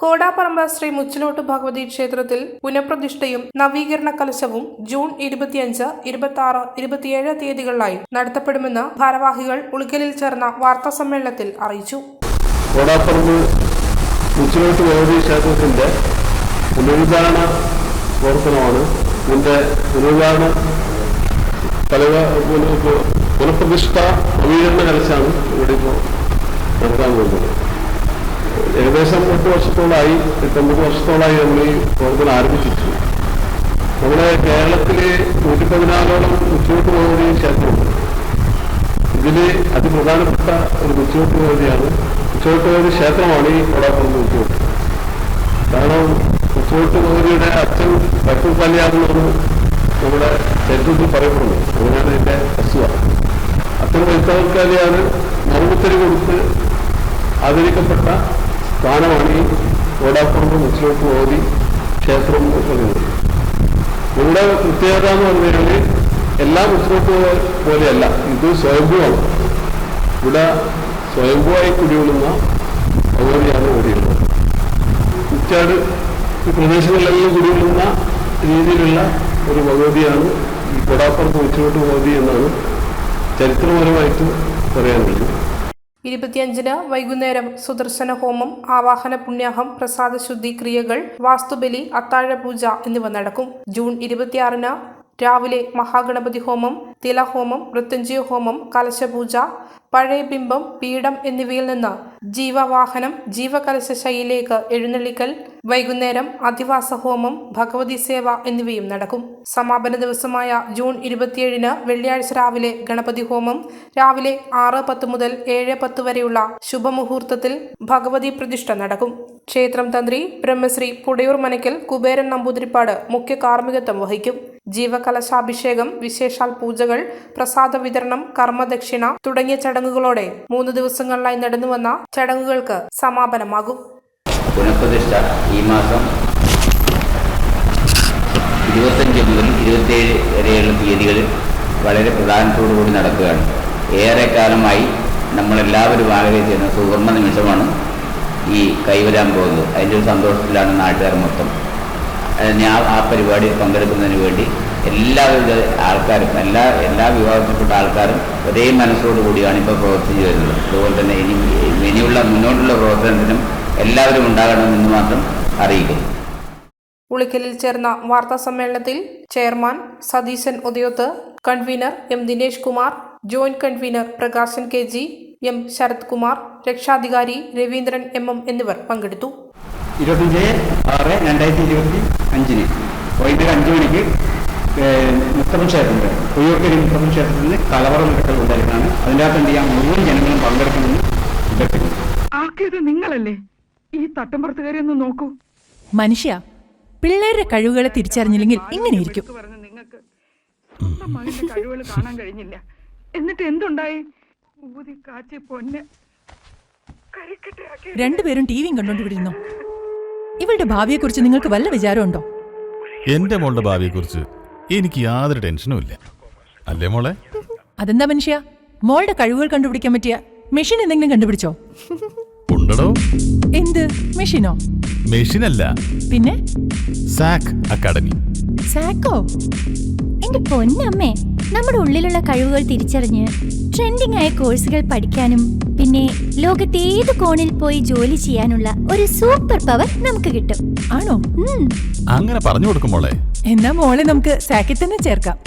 കോടാപ്പറമ്പ് ശ്രീ മുച്ചിലോട്ട് ഭഗവതി ക്ഷേത്രത്തിൽ പുനഃപ്രതിഷ്ഠയും നവീകരണ കലശവും ജൂൺ ഇരുപത്തിയഞ്ച് ഇരുപത്തി ആറ് ഇരുപത്തിയേഴ് തീയതികളിലായി നടത്തപ്പെടുമെന്ന് ഭാരവാഹികൾ ഉളിക്കലിൽ ചേർന്ന വാർത്താ സമ്മേളനത്തിൽ അറിയിച്ചു. ഉച്ചിലോട്ട് ഭഗവതി ക്ഷേത്രത്തിന്റെ പുനരുദ്ധാരണ പ്രവർത്തനമാണ്. ഇതിന്റെ പുനരുദ്ധാരണ പു- പുനഃപ്രതിഷ്ഠ നവീകരണ കലശാണ് ഇവിടെ ഇപ്പോൾ നടത്താൻ പോകുന്നത്. ഏകദേശം എട്ട് വർഷത്തോളമായി എട്ടൊമ്പത് വർഷത്തോളമായി നമ്മൾ ഈ പ്രവർത്തനം ആരംഭിച്ചു നമ്മുടെ കേരളത്തിലെ നൂറ്റി പതിനാലോളം ബുദ്ധിമുട്ട് ഭഗവതി ക്ഷേത്രമുണ്ട് ഇതിൽ അതിപ്രധാനപ്പെട്ട ഒരു ബുദ്ധിമുട്ട് ഭഗവതിയാണ് ഉച്ചോട്ട് ഭഗവതി ക്ഷേത്രമാണ് ഈ കൊടാപ്പുറം ബുദ്ധിമുട്ട് കാരണം ഉച്ചോട്ട് ഭഗവതിയുടെ അച്ഛൻ വൈക്കം കല്യാണെന്നാണ് നമ്മുടെ ചരിത്രത്തിൽ പറയപ്പെടുന്നത്. അങ്ങനെയാണ് എന്റെ അസുഖ. അച്ഛൻ വൈക്കം കല്യാണ് മറുപത്തരി കൊടുത്ത് ആദരിക്കപ്പെട്ട സ്ഥാനമാണ് ഈ ഓടാക്കുമ്പോൾ ഉച്ചോട്ട് ഓടി ക്ഷേത്രം പറയുന്നത് ഇവിടെ പ്രത്യേകത എന്ന് പറഞ്ഞു കഴിഞ്ഞാൽ എല്ലാ മുസ്ലിംസ് പോലെയല്ല ഇത് സ്വയംഭൂവാണ്. ഇവിടെ സ്വയംഭൂവായി കുടികൊള്ളുന്ന ഭഗവതിയാണ് ഓടിയുള്ളത് കുറ്റാട് പ്രദേശങ്ങളിലെല്ലാം കുടികൊള്ളുന്ന രീതിയിലുള്ള ഒരു ഭഗവതിയാണ് ഈ കൊടാപ്പുറത്ത് ഉച്ചോട്ട് ഭഗവതി എന്നാണ് ചരിത്രപരമായിട്ട് പറയാൻ കഴിയും. ഇരുപത്തിയഞ്ചിന് വൈകുന്നേരം സുദർശന ഹോമം ആവാഹന പുണ്യാഹം പ്രസാദശുദ്ധി ക്രിയകൾ വാസ്തുബലി അത്താഴപൂജ എന്നിവ നടക്കും. ജൂൺ ഇരുപത്തിയാറിന് രാവിലെ മഹാഗണപതി ഹോമം തിലഹോമം മൃത്യുഞ്ജയ ഹോമം കലശപൂജ പഴയ ബിംബം പീഠം എന്നിവയിൽ നിന്ന് ജീവവാഹനം ജീവകലശ ശൈലിയിലേക്ക് എഴുന്നള്ളിക്കൽ വൈകുന്നേരം അധിവാസ ഹോമം ഭഗവതി സേവ എന്നിവയും നടക്കും. സമാപന ദിവസമായ ജൂൺ ഇരുപത്തിയേഴിന് വെള്ളിയാഴ്ച രാവിലെ ഗണപതി ഹോമം രാവിലെ ആറ് പത്ത് മുതൽ ഏഴ് പത്ത് വരെയുള്ള ശുഭമുഹൂർത്തത്തിൽ ഭഗവതി പ്രതിഷ്ഠ നടക്കും. ക്ഷേത്രം തന്ത്രി ബ്രഹ്മശ്രീ പുടയൂർ മനക്കൽ കുബേരൻ നമ്പൂതിരിപ്പാട് മുഖ്യ കാർമ്മികത്വം വഹിക്കും. ജീവകലശാഭിഷേകം വിശേഷാൽ പൂജകൾ പ്രസാദ വിതരണം കർമ്മദക്ഷിണ തുടങ്ങിയ ചടങ്ങുകളോടെ മൂന്ന് ദിവസങ്ങളിലായി നടന്നുവന്ന ചടങ്ങുകൾക്ക് സമാപനമാകും. പുനഃപ്രതിഷ്ഠ ഈ മാസം ഇരുപത്തഞ്ച് മുതൽ ഇരുപത്തിയേഴ് വരെയുള്ള തീയതികളിൽ വളരെ പ്രധാനത്തോടു കൂടി നടക്കുകയാണ്. ഏറെക്കാലമായി നമ്മളെല്ലാവരും ആഗ്രഹിച്ചിരുന്ന സുവർണ നിമിഷമാണ് ഈ കൈവരാൻ പോകുന്നത്. അതിന്റെ ഒരു സന്തോഷത്തിലാണ് നാട്ടുകാർ മൊത്തം. ഞാൻ ആ പരിപാടിയിൽ പങ്കെടുക്കുന്നതിന് വേണ്ടി എല്ലാവിധ ആൾക്കാരും എല്ലാ എല്ലാ വിഭാഗത്തിൽപ്പെട്ട ആൾക്കാരും ഒരേ മനസ്സോടു കൂടിയാണ് ഇപ്പോൾ പ്രവർത്തിച്ചു വരുന്നത്. അതുപോലെ തന്നെ ഇനി ഇനിയുള്ള മുന്നോട്ടുള്ള പ്രവർത്തനത്തിനും എല്ലാവരും ഉണ്ടാകണമെന്ന് മാത്രം അറിയിക്കുന്നു. ഉളിക്കലിൽ ചേർന്ന വാർത്താ സമ്മേളനത്തിൽ chairman Satheesan Udayoth convener M Dinesh Kumar joint convener Prakashan K G M Sarath Kumar രക്ഷാധികാരി രവീന്ദ്രൻ എം എം എന്നിവർ പങ്കെടുത്തു. ഇരുപത്തിയഞ്ച് ആറ് രണ്ടായിരത്തി ഇരുപത്തി അഞ്ചിന്. വൈകുന്നേരം അഞ്ച് മണിക്ക് മുത്തപ്പൻ ക്ഷേത്രത്തിൽ കുയ്യൂർക്കരി മുത്തപ്പൻ ക്ഷേത്രത്തിൽ നിന്ന് കലവറ നിരക്കൽ ഉണ്ടായിരുന്നതാണ് അതിന്റെ അകത്ത് എന്ത് ചെയ്യാം? മുഴുവൻ ജനങ്ങളും പങ്കെടുക്കണമെന്ന് ആക്കിയത് നിങ്ങളല്ലേ? ഈ തട്ടമ്പുറത്തുകാരി ഒന്ന് നോക്കൂ. മനുഷ്യ പിള്ളേരുടെ കഴിവുകളെ തിരിച്ചറിഞ്ഞില്ലെങ്കിൽ ഇങ്ങനെയിരിക്കും ഇരിക്കും. നിങ്ങൾക്ക് മകന്റെ കഴിവുകൾ കാണാൻ കഴിഞ്ഞില്ല. എന്നിട്ട് എന്തുണ്ടായി? ഊതി കാച്ചി പൊന്ന് കരിക്കട്ടയാക്കി രണ്ടുപേരും ടിവിയും കണ്ടോണ്ടിരുന്നു ഇവളുടെ ഭാവിയെക്കുറിച്ച് നിങ്ങൾക്ക് വല്ല വിചാരമുണ്ടോ? എന്റെ മോളുടെ ഭാവിയെക്കുറിച്ച് എനിക്ക് യാതൊരു ടെൻഷനും ഇല്ല. അല്ലേ മോളെ? അതെന്താ മനുഷ്യ? മോളുടെ കഴിവുകൾ കണ്ടുപിടിക്കാൻ പറ്റിയ മെഷീൻ എന്തെങ്കിലും കണ്ടുപിടിച്ചോ? ഉണ്ടടോ. എന്ത്? മെഷീനോ? മെഷീൻ അല്ല പിന്നെ? സാക് അക്കാഡമി. സാക്കോ? എന്റെ പൊന്നമ്മേ നമ്മുടെ ഉള്ളിലുള്ള കഴിവുകൾ തിരിച്ചറിഞ്ഞ് ട്രെൻഡിംഗ് ആയ കോഴ്സുകൾ പഠിക്കാനും പിന്നെ ലോകത്തെ ഏത് കോണിൽ പോയി ജോലി ചെയ്യാനുള്ള ഒരു സൂപ്പർ പവർ നമുക്ക് കിട്ടും. ആണോ? അങ്ങനെ പറഞ്ഞു കൊടുക്കും മോളെ. എന്നാ മോളെ നമുക്ക് സാക്കിൽ തന്നെ ചേർക്കാം.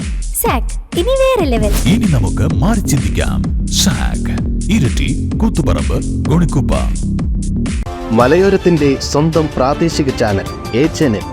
സാക്ക് ഇനി വേറെ ലെവൽ. ഇനി നമുക്ക് മാറി ചിന്തിക്കാം. സാക്ക് ഇരട്ടി കൂത്തുപറമ്പ് ഗുണിക്കുപ്പ. മലയോരത്തിന്റെ സ്വന്തം പ്രാദേശിക ചാനൽ എ ചാനൽ.